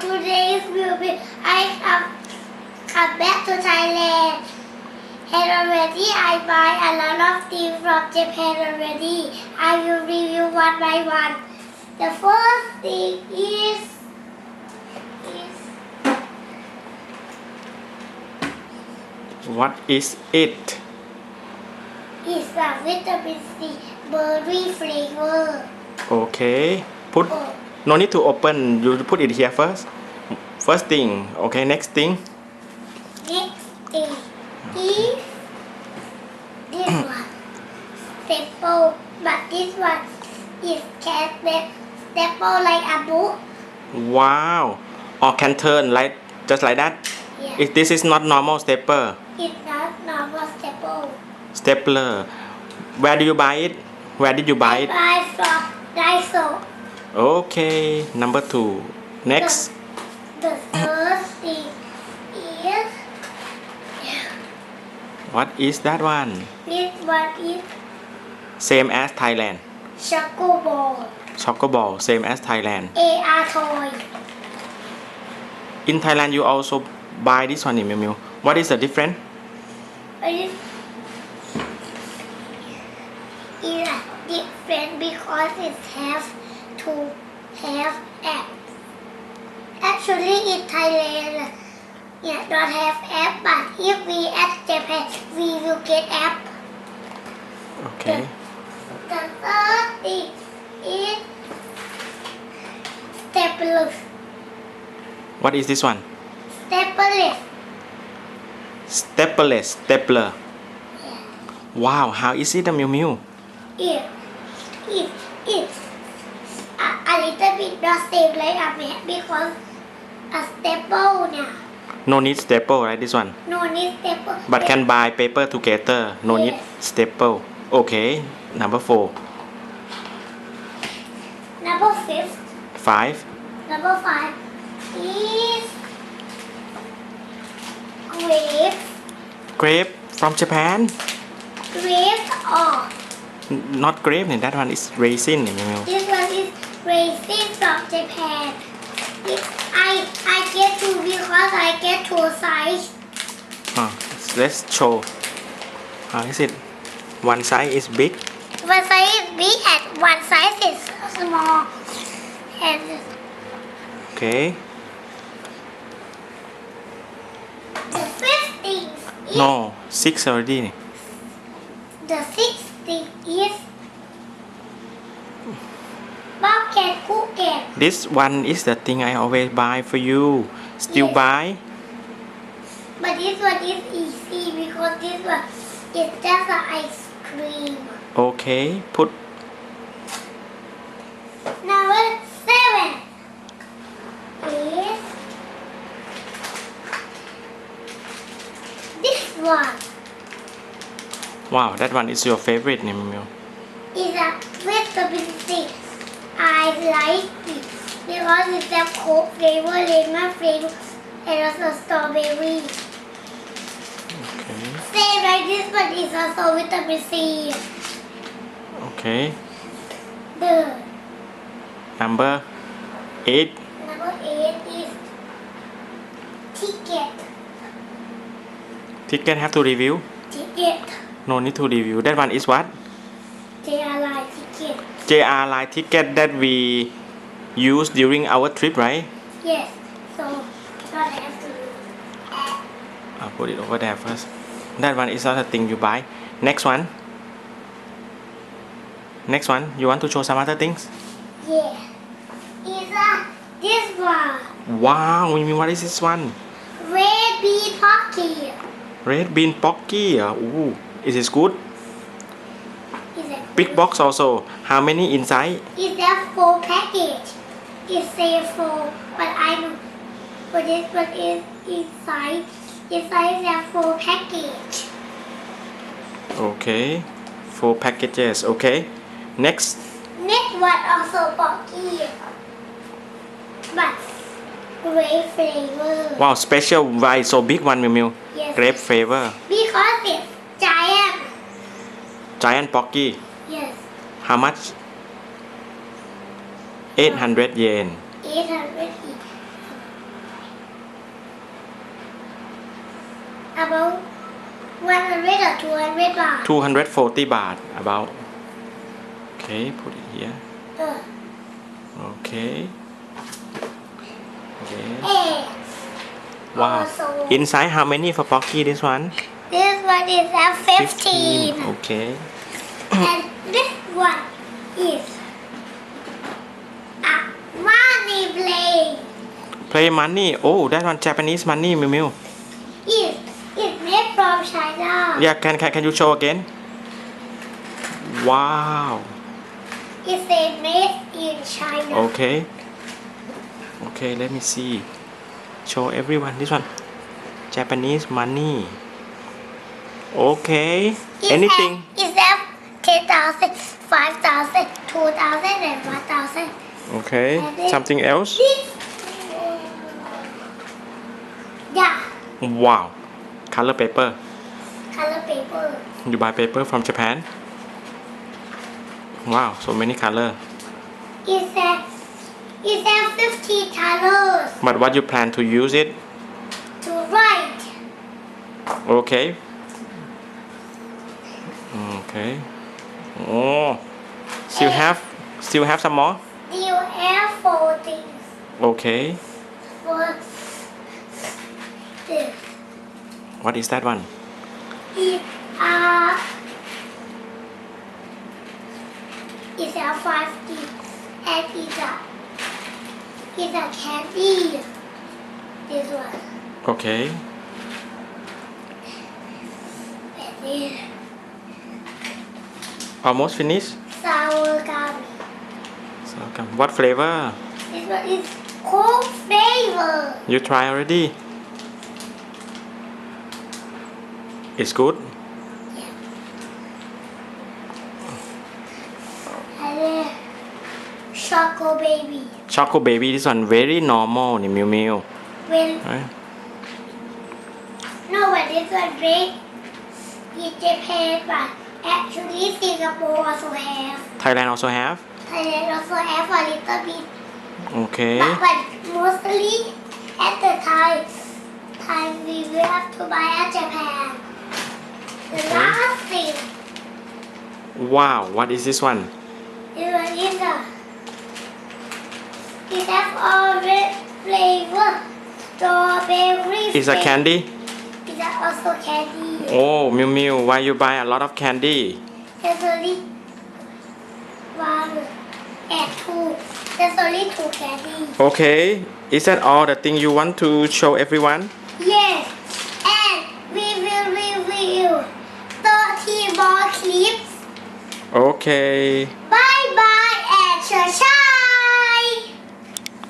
today will be I have come back to Thailand and already I buy a lot of things from Japan already. I will review one by one. The first thing is is what is it? Is a vitamin C berry flavor. Okay put oh, no need to open. You put it here first. First thing okay next thing. Next thing is this one. Staple but this one is can staple like a book. Wow. Or can turn like just like that? Yeah. if this is not normal stepler It's not normal staple. stapler. Where do you buy it? Where did you buy it? Buy from Daiso. Okay number two. Next. The third thing is what is that one? this one is same as Thailand. Choco Ball. Choco ball, same as Thailand. AR toy. in Thailand you also buy this one in Miu Miu. What is the difference? It is different because it has to have app. Actually in Thailand yeah, don't have app but if we at Japan we will get app. okay The third thing is staples. what is this one Staples. staplerless stapler wow how is it a Miu Miu It, it, it. A, a little bit not same like a mat because a staple now. no need staple right this one No need staple. but can buy paper together no need Yes. staple okay number four Number fifth, five number five is grape, grape from Japan grape or N- not grape นี่ that one is raisin นี่ Miu Miu This raisin from Japan. I I get two because I get two size. oh, let's show how is it one side is big One size is big and one size is small. And okay the fifth thing is no six already the sixth thing is this one is the thing I always buy for you still Yes. buy But this one is easy because this one is just an ice cream. okay put Number seven is this one. wow that one is your favorite นี่ Miu Miu Is a C. I like it because it's a coke flavor, lemon flavor, and also strawberry. okay Same like this one is also vitamin C. okay The number eight number eight is ticket. ticket have to review Ticket. no need to review that one is what JRI ticket. JR line ticket that we use during our trip right Yes. So not have to. I'll put it over there first that one is not a thing you buy next one next one you want to show some other things Yeah. Is a this one wow we mean what is this one red bean pocket. red bean pocky ooh is it good big box also how many inside Is that full package? It says full, but I know. But this one is inside. Inside is a full package. okay four packages okay next Next one also bulky. But grape flavor. wow special why so big one Miu Miu Yes. grape flavor Because it's giant. giant pocky how much? 800 yen. 800 about 100 or 200 baht? 240 baht about. Okay put it here. Uh. okay. Yes. Eight. wow. Also. inside how many for pocky this one? This one is 15, 15. okay. And this one is a money plane. play money. Oh that one Japanese money Miu Miu. It is made from China. yeah can can can you show again? Wow. It's a made in China. okay. Okay let me see. Show everyone this one. Japanese money. Okay It's anything? it's at 10,000, 5,000, 2,000 and 1,000. okay. And then- something else? This, yeah, wow. Color paper. Color paper. you buy paper from Japan? Wow so many color. It's at, it's at 50 colors? But what do you plan to use it? To write. okay. Okay oh. Still eh. have still have some more? You have four things okay. For this. what is that one? It are uh, it's a five things and it's a it's a candy. This one. okay. And this Almost finished? Sour gummy. Sour gummy. What flavor? This one is cold flavor. You try already? It's good? Yeah. And then Choco Baby. Choco Baby, this one very normal, the Miu Miu. Well, right? No, but this one very in Japan, but actually Singapore also have. Thailand also have? Thailand also have a little bit. Okay. But, but mostly at the time time we will have to buy at Japan. The Okay. last thing. Wow what is this one? A is a it has all red flavor. Strawberry is a candy Also candy? oh miu miu why you buy a lot of candy There's only one and two. There's only two candy. okay is that all the thing you want to show everyone Yes, and we will review 30 more clips. okay